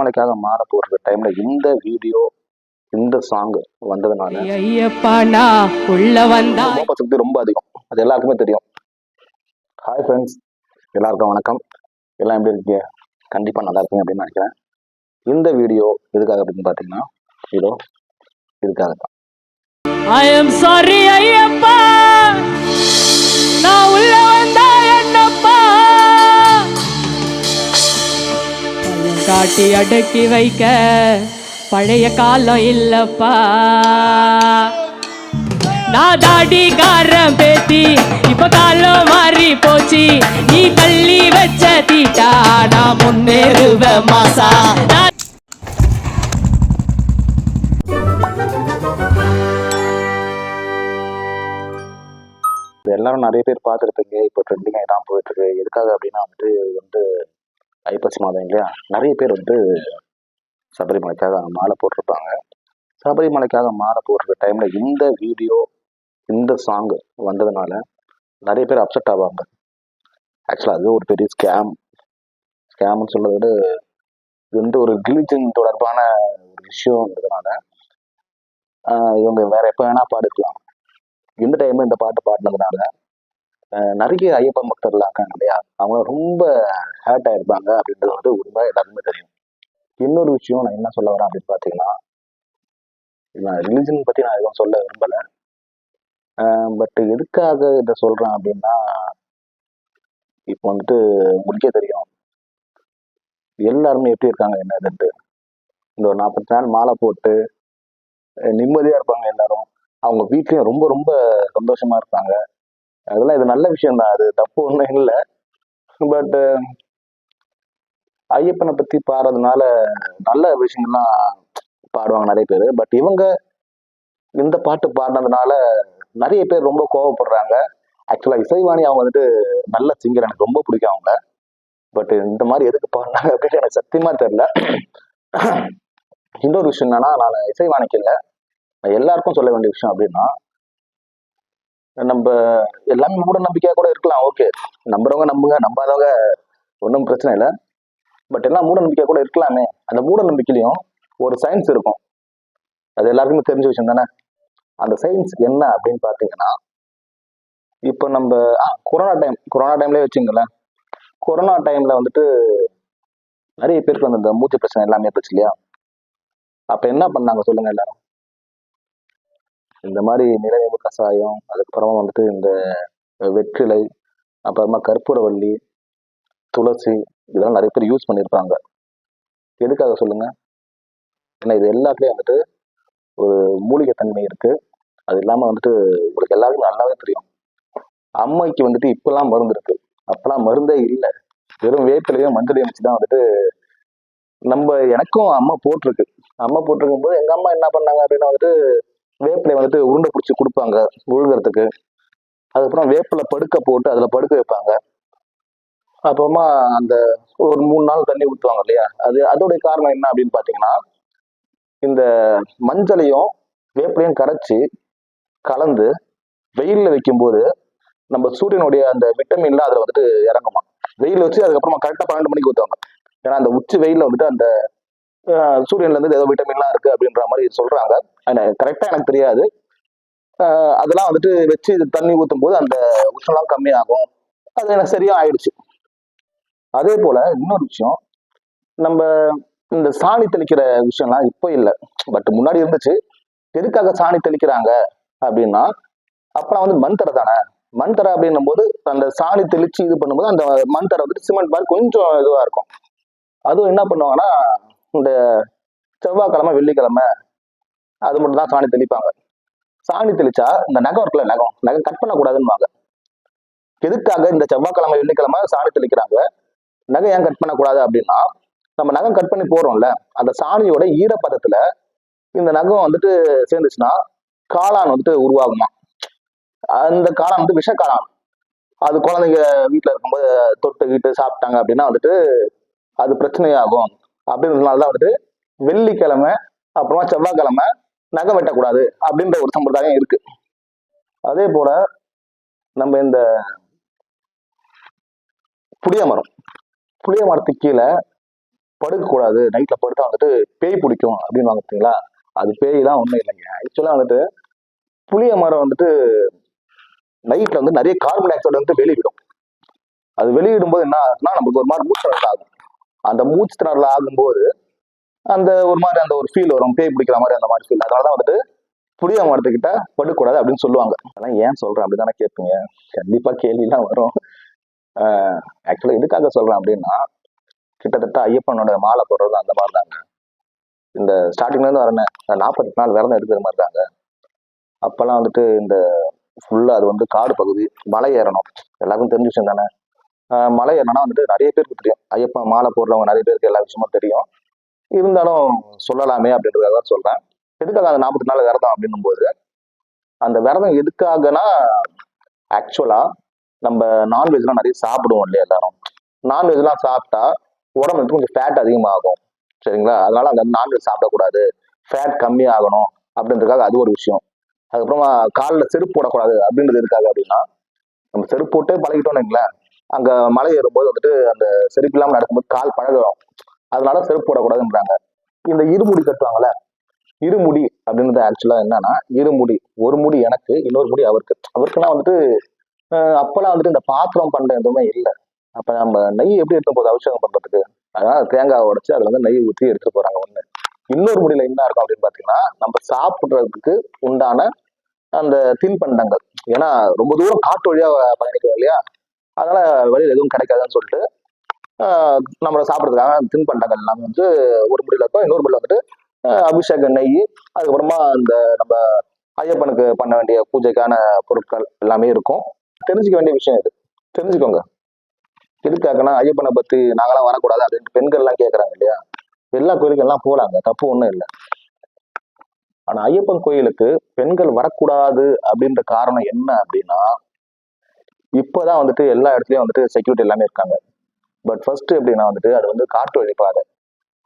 மலைக்காக மாற போடுற டைம்ல இந்த வீடியோ இந்த சாங் வந்ததுனால உள்ள சக்தி ரொம்ப அதிகம். அது எல்லாருக்குமே தெரியும். ஹாய் ஃப்ரெண்ட்ஸ் எல்லாருக்கும் வணக்கம். எல்லாம் எப்படி இருக்கீங்க? கண்டிப்பாக நல்லா இருக்கீங்க அப்படின்னு நினைக்கிறேன். இந்த வீடியோ எதுக்காக அப்படின்னு பார்த்தீங்கன்னா இதோ இதுக்காக தான் ஐ எம் சாரி ஐயப்பா. பயம் காட்டி அடக்கி வைக்க பழைய காலம் இல்லப்பா. நான் தாடிக்காரன் பேத்தி இப்ப காலம் மாறி போச்சு. நீ தள்ளி வச்ச தீட்டா நான் முன்னேறுவேன் மாசா. எல்லாரும் நிறைய பேர் பார்த்துருப்பீங்க. இப்போ ட்ரெண்டிங் தான் போயிட்டு இருக்கு எதுக்காக அப்படின்னா வந்துட்டு வந்து ஐப்பசி மாதம் இல்லையா? நிறைய பேர் வந்து சபரிமலைக்காக மாலை போட்டிருப்பாங்க. சபரிமலைக்காக மாலை போடுற டைமில் இந்த வீடியோ இந்த சாங் வந்ததுனால நிறைய பேர் அப்செட் ஆவாங்க. ஆக்சுவலாக அது ஒரு பெரிய ஸ்கேம் ஸ்கேம்னு சொல்கிறத விட இது வந்து ஒரு ரிலிஜன் தொடர்பான ஒரு விஷயம்ன்றதுனால இவங்க வேற எப்போ வேணால் பாடுக்கலாம் இந்த டைம் இந்த பாட்டு பாடினதுனால நிறைய ஐயப்பன் பக்தர்கள் இருக்காங்க இல்லையா? அவங்க ரொம்ப ஹேர்ட் ஆயிருப்பாங்க அப்படின்றது வந்து உண்மை எல்லாருமே தெரியும். இன்னொரு விஷயம் நான் என்ன சொல்ல வரேன் அப்படின்னு பார்த்தீங்கன்னா நான் ரிலிஜன் பற்றி நான் எதுவும் சொல்ல விரும்பலை. பட் எதுக்காக இதை சொல்கிறேன் அப்படின்னா இப்போ வந்துட்டு உங்களுக்கே தெரியும். எல்லாருமே எப்படி இருக்காங்க என்ன இதுன்ட்டு இந்த ஒரு நாற்பத்தி நாள் மாலை போட்டு நிம்மதியாக இருப்பாங்க எல்லாரும். அவங்க வீட்லேயும் ரொம்ப ரொம்ப சந்தோஷமாக இருப்பாங்க. அதெல்லாம் இது நல்ல விஷயம் தான் அது தப்பு ஒன்றும் இல்லை. பட் ஐயப்பனை பத்தி பாடுறதுனால நல்ல விஷயங்கள்லாம் பாடுவாங்க நிறைய பேர். பட் இவங்க இந்த பாட்டு பாடினதுனால நிறைய பேர் ரொம்ப கோவப்படுறாங்க. ஆக்சுவலாக இசைவாணி அவங்க வந்துட்டு நல்ல சிங்கர் எனக்கு ரொம்ப பிடிக்கும் அவங்க பட் இந்த மாதிரி எதுக்கு பாடினாங்க அப்படின்னு எனக்கு சத்தியமா தெரியல. இன்னொரு விஷயம் என்னன்னா நான் இசைவாணிக்கு இல்லை. எல்லாருக்கும் சொல்ல வேண்டிய விஷயம் அப்படின்னா நம்ம எல்லாமே மூட நம்பிக்கையா கூட இருக்கலாம் ஓகே நம்புறவங்க நம்புங்க நம்பாதவங்க ஒன்றும் பிரச்சனை இல்லை. பட் எல்லாம் மூட நம்பிக்கையா கூட இருக்கலாமே. அந்த மூட நம்பிக்கையிலையும் ஒரு சயின்ஸ் இருக்கும். அது எல்லாருக்குமே தெரிஞ்ச விஷயம் தானே? அந்த சயின்ஸ் என்ன அப்படின்னு பார்த்தீங்கன்னா இப்போ நம்ம ஆ கொரோனா டைம் கொரோனா டைம்லேயே வச்சுங்களேன். கொரோனா டைம்ல வந்துட்டு நிறைய பேருக்கு வந்து இந்த மூச்சு பிரச்சனை எல்லாமே இருந்துச்சு இல்லையா? அப்போ என்ன பண்ணாங்க சொல்லுங்க எல்லாரும்? இந்த மாதிரி நிலவேம்பு கஷாயம் அதுக்கப்புறமா வந்துட்டு இந்த வெற்றிலை அப்புறமா கற்பூரவள்ளி துளசி இதெல்லாம் நிறைய பேர் யூஸ் பண்ணியிருப்பாங்க எதுக்காக சொல்லுங்க? ஏன்னா இது எல்லாத்துலேயும் வந்துட்டு ஒரு மூலிகை தன்மை இருக்கு. அது இல்லாமல் வந்துட்டு உங்களுக்கு எல்லாருக்கும் நல்லாவே தெரியும். அம்மைக்கு வந்துட்டு இப்பெல்லாம் மருந்து இருக்கு. அப்பெல்லாம் மருந்தே இல்லை. வெறும் வேப்பிலையும் மஞ்சளையும் வச்சு தான் வந்துட்டு நம்ம எனக்கும் அம்மா போட்டிருக்கு. அம்மா போட்டிருக்கும் போது எங்க அம்மா என்ன பண்ணாங்க அப்படின்னா வந்துட்டு வேப்பிலை வந்துட்டு உருண்டை பிடிச்சி கொடுப்பாங்க உழுகிறதுக்கு. அதுக்கப்புறம் வேப்பில படுக்க போட்டு அதில் படுக்க வைப்பாங்க. அப்புறமா அந்த ஒரு மூணு நாள் தண்ணி ஊற்றுவாங்க இல்லையா? அது அதோடைய காரணம் என்ன அப்படின்னு பார்த்தீங்கன்னா இந்த மஞ்சளையும் வேப்பிலையும் கரைச்சி கலந்து வெயிலில் வைக்கும்போது நம்ம சூரியனுடைய அந்த விட்டமின்ல அதில் வந்துட்டு இறங்குமா வெயில் வச்சு அதுக்கப்புறமா கரெக்டாக பன்னெண்டு மணிக்கு ஊற்றுவாங்க ஏன்னா அந்த உச்சி வெயிலில் வந்துட்டு அந்த சூரியன்லேருந்து சூரியன்ல இருந்து ஏதோ விட்டமின்லாம் இருக்கு அப்படின்ற மாதிரி சொல்றாங்க. கரெக்டாக எனக்கு தெரியாது. அதெல்லாம் வந்துட்டு வச்சு தண்ணி ஊற்றும் போது அந்த உஷ்ணம்லாம் கம்மியாகும். அது எனக்கு சரியா ஆயிடுச்சு. அதே போல இன்னொரு விஷயம். நம்ம இந்த சாணி தெளிக்கிற விஷயம்லாம் இப்போ இல்லை. பட் முன்னாடி இருந்துச்சு. எதுக்காக சாணி தெளிக்கிறாங்க அப்படின்னா அப்புறம் வந்து மந்தரை தானே? மண் தரை அப்படின்னும் போது அந்த சாணி தெளிச்சு இது பண்ணும்போது அந்த மண் வந்துட்டு சிமெண்ட் மாதிரி கொஞ்சம் இதுவாக இருக்கும். அதுவும் என்ன பண்ணுவாங்கன்னா இந்த செவ்வாய்க்கிழமை வெள்ளிக்கிழமை அது மட்டும் தான் சாணி தெளிப்பாங்க. சாணி தெளிச்சா இந்த நகம் இருக்குல்ல நகம் நகை கட் பண்ணக்கூடாதுன்னுவாங்க. எதுக்காக இந்த செவ்வாய்க்கிழமை வெள்ளிக்கிழமை சாணி தெளிக்கிறாங்க? நகை ஏன் கட் பண்ணக்கூடாது அப்படின்னா நம்ம நகம் கட் பண்ணி போறோம்ல அந்த சாணியோட ஈரப்பதத்துல இந்த நகம் வந்துட்டு சேர்ந்துச்சுன்னா காளான் வந்துட்டு உருவாகுமா? அந்த காளான் வந்து விஷ காளான் அது குழந்தைங்க வீட்டில் இருக்கும்போது தொட்டு வீட்டு சாப்பிட்டாங்க அப்படின்னா வந்துட்டு அது பிரச்சனையாகும். அப்படின்றதுனால தான் வந்துட்டு வெள்ளிக்கிழமை அப்புறமா செவ்வாய்க்கிழமை நகை வெட்டக்கூடாது அப்படின்ற ஒரு சம்பிரதாயம் இருக்கு. அதே போல நம்ம இந்த புளிய மரம் புளிய மரத்துக்கு கீழே படுக்கக்கூடாது. நைட்டில் நைட்ல படுத்தா வந்துட்டு பேய் பிடிக்கும் அப்படின்னு வாங்க பார்த்தீங்களா அது பேய்லாம் ஒன்றும் இல்லைங்க. ஆக்சுவலா வந்துட்டு புளிய மரம் வந்துட்டு நைட்ல வந்து நிறைய கார்பன் டை ஆக்சைடு வந்து வெளியிடும். அது வெளியிடும்போது என்ன ஆகுதுன்னா நமக்கு ஒரு மாதிரி மூச்சு ஆகும். அந்த மூச்சு திணறல் ஆகும்போது அந்த ஒரு மாதிரி அந்த ஒரு ஃபீல் வரும். பேய் பிடிக்கிற மாதிரி அந்த மாதிரி ஃபீல் அதனால தான் வந்துட்டு புளிய மரத்துக்கிட்ட படுக்கூடாது அப்படின்னு சொல்லுவாங்க. அதெல்லாம் ஏன் சொல்றேன்? அப்படிதானே கேட்பீங்க. கண்டிப்பா கேள்விலாம் வரும். ஆக்சுவலா எதுக்காக சொல்றேன் அப்படின்னா கிட்டத்தட்ட ஐயப்பனோட மாலை போடுறது அந்த மாதிரி தாங்க இந்த ஸ்டார்டிங்ல இருந்து வரேன் நாற்பத்தி நாள் விரதம் எடுக்கிற மாதிரி தாங்க அப்பெல்லாம் வந்துட்டு இந்த ஃபுல்லா அது வந்து காடு பகுதி மலை ஏறணும். எல்லாருக்கும் தெரிஞ்ச விஷயம் தானே. மலை ஏறணும்னா வந்துட்டு நிறைய பேருக்கு தெரியும். ஐயப்பா மாலை போடுறவங்க நிறைய பேருக்கு எல்லா விஷயமும் தெரியும். இருந்தாலும் சொல்லலாமே அப்படின்றதாக சொல்றேன். எதுக்காக அந்த நாற்பத்தி நாலு விரதம் அப்படின்னும் போது அந்த விரதம் எதுக்காகனா ஆக்சுவலா நம்ம நான்வெஜ்லாம் நிறைய சாப்பிடுவோம் இல்லையா எல்லாரும். நான்வெஜ்லாம் சாப்பிட்டா உடம்பு வந்து கொஞ்சம் ஃபேட் அதிகமாகும். சரிங்களா? அதனால அந்த நான்வெஜ் சாப்பிடக்கூடாது. ஃபேட் கம்மி ஆகணும் அப்படின்றதுக்காக அது ஒரு விஷயம். அதுக்கப்புறமா காலில் செருப்பு போடக்கூடாது அப்படின்றது இருக்காது அப்படின்னா நம்ம செருப்பு போட்டே பழகிட்டோம்னு வைங்களேன். அங்க மலை ஏறும்போது வந்துட்டு அந்த செருப்பு இல்லாமல் நடக்கும்போது கால் பழகிறோம். அதனால செருப்பு போடக்கூடாதுன்றாங்க. இந்த இருமுடி கட்டுவாங்கல்ல இருமுடி அப்படின்றது ஆக்சுவலா என்னன்னா இருமுடி ஒரு முடி எனக்கு இன்னொரு முடி அவருக்கு. அவருக்குன்னா வந்துட்டு அப்போல்லாம் அப்பெல்லாம் வந்துட்டு இந்த பாத்திரம் பண்ற எதுவுமே இல்லை. அப்ப நம்ம நெய் எப்படி எடுத்து போகுது அபிஷேகம் பண்றதுக்கு? அதனால தேங்காய் உடைச்சு அதுல வந்து நெய் ஊற்றி எடுத்துட்டு போறாங்க ஒண்ணு. இன்னொரு முடியில் என்ன இருக்கும் அப்படின்னு பாத்தீங்கன்னா நம்ம சாப்பிடுறதுக்கு உண்டான அந்த தின்பண்டங்கள். ஏன்னா ரொம்ப தூரம் காட்டு வழியா பயணிக்கிறோம் இல்லையா? அதனால வழியில் எதுவும் கிடைக்காதுன்னு சொல்லிட்டு நம்மளை சாப்பிட்றதுக்காக தின்பண்டங்கள் எல்லாமே வந்து ஒரு முடியல இருக்கும். இன்னொரு முடியல வந்துட்டு அபிஷேக நெய் அதுக்கப்புறமா அந்த நம்ம ஐயப்பனுக்கு பண்ண வேண்டிய பூஜைக்கான பொருட்கள் எல்லாமே இருக்கும். தெரிஞ்சுக்க வேண்டிய விஷயம் இது. தெரிஞ்சுக்கோங்க. எதுக்காகனா ஐயப்பனை பத்தி நாங்களாம் வரக்கூடாது அப்படின்ட்டு பெண்கள்லாம் கேட்குறாங்க இல்லையா? எல்லா கோயிலுக்கும் எல்லாம் தப்பு ஒன்றும் இல்லை. ஆனா ஐயப்பன் கோயிலுக்கு பெண்கள் வரக்கூடாது அப்படின்ற காரணம் என்ன அப்படின்னா இப்போதான் வந்துட்டு எல்லா இடத்துலயும் வந்துட்டு செக்யூரிட்டி எல்லாமே இருக்காங்க. பட் ஃபர்ஸ்ட் எப்படின்னா வந்துட்டு அது வந்து காட்டு வழி பாதை.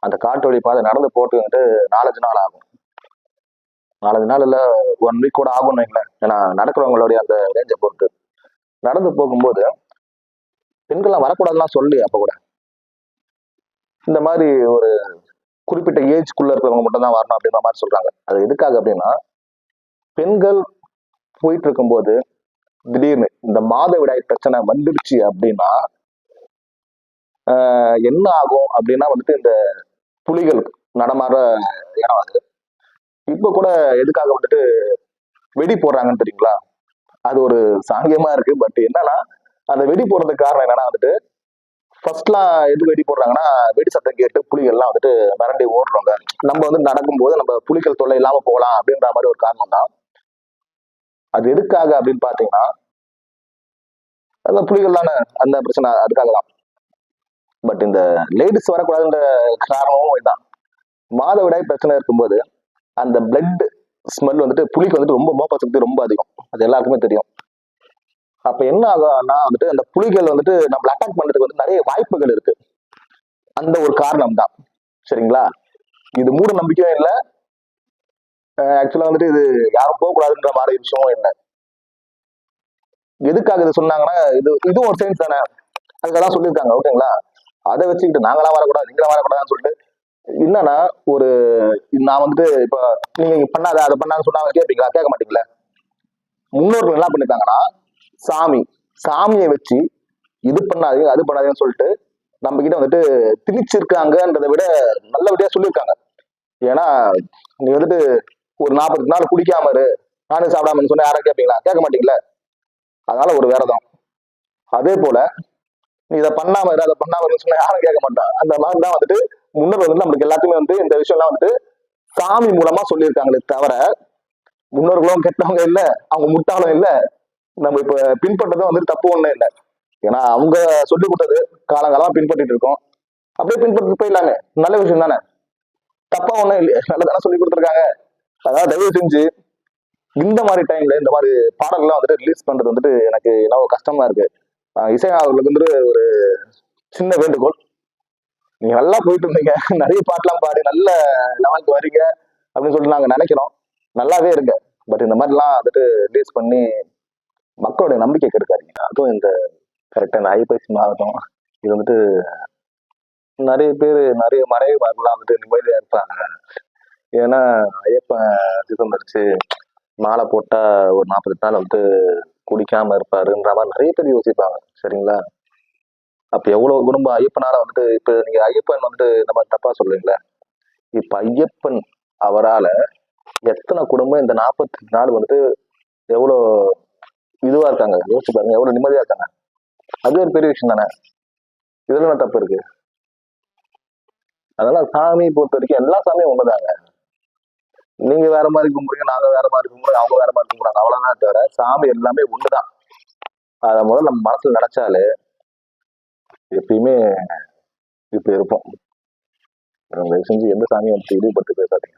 அந்த காட்டு வழி பாதை நடந்து போட்டு வந்துட்டு நாலஞ்சு நாள் ஆகும். நாலஞ்சு நாள் இல்ல ஒன் வீக் கூட ஆகும்னு வைங்களேன். ஏன்னா நடக்கிறவங்களுடைய அந்த ரேஞ்சை பொறுத்து. நடந்து போகும்போது பெண்கள்லாம் வரக்கூடாதுலாம் சொல்லி அப்ப கூட. இந்த மாதிரி ஒரு குறிப்பிட்ட ஏஜ்க்குள்ள இருக்கிறவங்க மட்டும் தான் வரணும் அப்படின்ற மாதிரி சொல்றாங்க. அது எதுக்காக அப்படின்னா பெண்கள் போயிட்டு இருக்கும்போது திடீர்னு இந்த மாதவிடாய் பிரச்சனை வந்துடுச்சு அப்படின்னா ஆஹ் என்ன ஆகும் அப்படின்னா வந்துட்டு இந்த புலிகள் நடமாற இடம் அது இப்போ கூட எதுக்காக வந்துட்டு வெடி போடுறாங்கன்னு தெரியுங்களா? அது ஒரு சாங்கியமா இருக்கு. பட் என்னன்னா அந்த வெடி போடுறதுக்கு காரணம் என்னன்னா வந்துட்டு ஃபர்ஸ்ட்லாம் எது வெடி போடுறாங்கன்னா வெடி சத்தம் கேட்டு புலிகள்லாம் வந்துட்டு மிரண்டி ஓடுறவங்க. நம்ம வந்து நடக்கும்போது நம்ம புலிகள் தொல்லை இல்லாம போகலாம் அப்படின்ற மாதிரி ஒரு காரணம் தான் அது எதுக்காக அப்படின்னு பாத்தீங்கன்னா அந்த புலிகள் தானே அந்த பிரச்சனை அதுக்காக தான். பட் இந்த லேடிஸ் வரக்கூடாதுன்ற காரணமும் இதுதான். மாதவிடாய் பிரச்சனை இருக்கும்போது அந்த பிளட் ஸ்மெல் வந்துட்டு புளிக்கு வந்துட்டு ரொம்ப மோப்ப சக்தி ரொம்ப அதிகம். அது எல்லாருக்குமே தெரியும். அப்ப என்ன ஆகும்னா வந்துட்டு அந்த புலிகள் வந்துட்டு நம்மள அட்டாக் பண்றதுக்கு வந்து நிறைய வாய்ப்புகள் இருக்கு. அந்த ஒரு காரணம் தான் சரிங்களா? இது மூட நம்பிக்கையும் இல்லை ஆக்சுவலா வந்துட்டு இது யாரும் போகக்கூடாதுன்ற மாதிரி விஷயமும் என்ன எதுக்காக இது சொன்னாங்கன்னா இது இதுவும் ஒரு சயின்ஸ் தானே. அதுக்கெல்லாம் சொல்லியிருக்காங்க ஓகேங்களா? அதை வச்சுக்கிட்டு நாங்களாம் வரக்கூடாது நீங்களாம் வரக்கூடாதுன்னு சொல்லிட்டு என்னன்னா ஒரு நான் வந்துட்டு இப்போ நீங்க பண்ணாத அதை பண்ணாங்கன்னு சொன்னாங்க கேட்பீங்களா? கேட்க மாட்டீங்களா? முன்னோர்கள் என்ன பண்ணிருக்காங்கன்னா சாமி சாமியை வச்சு இது பண்ணாதீங்க அது பண்ணாதீங்கன்னு சொல்லிட்டு நம்ம கிட்ட வந்துட்டு திணிச்சிருக்காங்கன்றதை விட நல்லபடியா சொல்லியிருக்காங்க. ஏன்னா நீ வந்துட்டு ஒரு நாற்பது நாள் குடிக்காம இரு. நானும் சாப்பிடாமன்னு சொன்னா யாரும் கேட்பீங்களா கேட்க மாட்டீங்களா. அதனால ஒரு வேறதான். அதே போல நீ இதை பண்ணாம இரு அதை பண்ணாம சொன்னா யாரும் கேட்க மாட்டான் அந்த மாதிரி தான் வந்துட்டு முன்னோர்கள் வந்து நம்மளுக்கு எல்லாத்தையுமே வந்து இந்த விஷயம்லாம் வந்துட்டு சாமி மூலமா சொல்லியிருக்காங்களே தவிர முன்னோர்களும் கெட்டவங்க இல்ல அவங்க முட்டாளும் இல்லை. நம்ம இப்ப பின்பற்றதும் வந்துட்டு தப்பு ஒண்ணும் இல்லை. ஏன்னா அவங்க சொல்லி கொடுத்தது காலங்காலமா பின்பற்றிட்டு இருக்கோம். அப்படியே பின்பற்றி போயிடலாங்க நல்ல விஷயம் தானே. தப்பா ஒண்ணும் இல்லை. நல்லதானே சொல்லி கொடுத்துருக்காங்க. அதாவது தயவு செஞ்சு இந்த மாதிரி டைம்ல இந்த மாதிரி பாடல்கள்லாம் வந்துட்டு ரிலீஸ் பண்றது வந்துட்டு எனக்கு என்ன கஷ்டமா இருக்கு. இசை அவர்களுக்கு வந்துட்டு ஒரு சின்ன வேண்டுகோள். நீங்க நல்லா போயிட்டு இருந்தீங்க. நிறைய பாட்டெல்லாம் பாடி நல்ல லெவலுக்கு வரீங்க அப்படின்னு சொல்லிட்டு நாங்க நினைக்கிறோம். நல்லாவே இருங்க. பட் இந்த மாதிரிலாம் வந்துட்டு ரிலீஸ் பண்ணி மக்களுடைய நம்பிக்கை கெடுக்காதீங்க. அதுவும் இந்த கரெக்டாக இந்த ஐபிஎஸ் மாவட்டம் இது வந்துட்டு நிறைய பேர் நிறைய மனைவிமார்கள்லாம் வந்துட்டு நிம்மதியாக இருப்பாங்க. ஏன்னா ஐயப்பன் தீபம் அடிச்சு மாலை போட்டா ஒரு நாற்பது நாள் வந்து குடிக்காம இருப்பாருன்ற மாதிரி நிறைய பேர் யோசிப்பாங்க சரிங்களா? அப்ப எவ்வளவு குடும்பம் ஐயப்பனால வந்துட்டு இப்ப நீங்க ஐயப்பன் வந்துட்டு இந்த மாதிரி தப்பா சொல்றீங்களே? இப்ப ஐயப்பன் அவரால எத்தனை குடும்பம் இந்த நாற்பத்தி நாள் வந்துட்டு எவ்வளோ இதுவா இருக்காங்க? யோசிச்சு பாருங்க எவ்வளவு நிம்மதியா இருக்காங்க? அது ஒரு பெரிய விஷயம் தானே? இதுல என்ன தப்பு இருக்கு? அதனால சாமி பொறுத்த வரைக்கும் எல்லா சாமியும் ஒண்ணுதாங்க. நீங்க வேற மாதிரி கும்பிடுங்க நாங்க வேற மாதிரி கும்பிடுங்க அவங்க வேற மாதிரி கும்பிடுறாங்க அவ்வளவுதான் தவிர சாமி எல்லாமே ஒண்ணுதான். அதை முதல்ல நம்ம மனசுல நினைச்சாலே எப்பயுமே இப்படி இருப்போம். தயவு செஞ்சு எந்த சாமியும் வந்து இழிவுபட்டு பேசாதீங்க.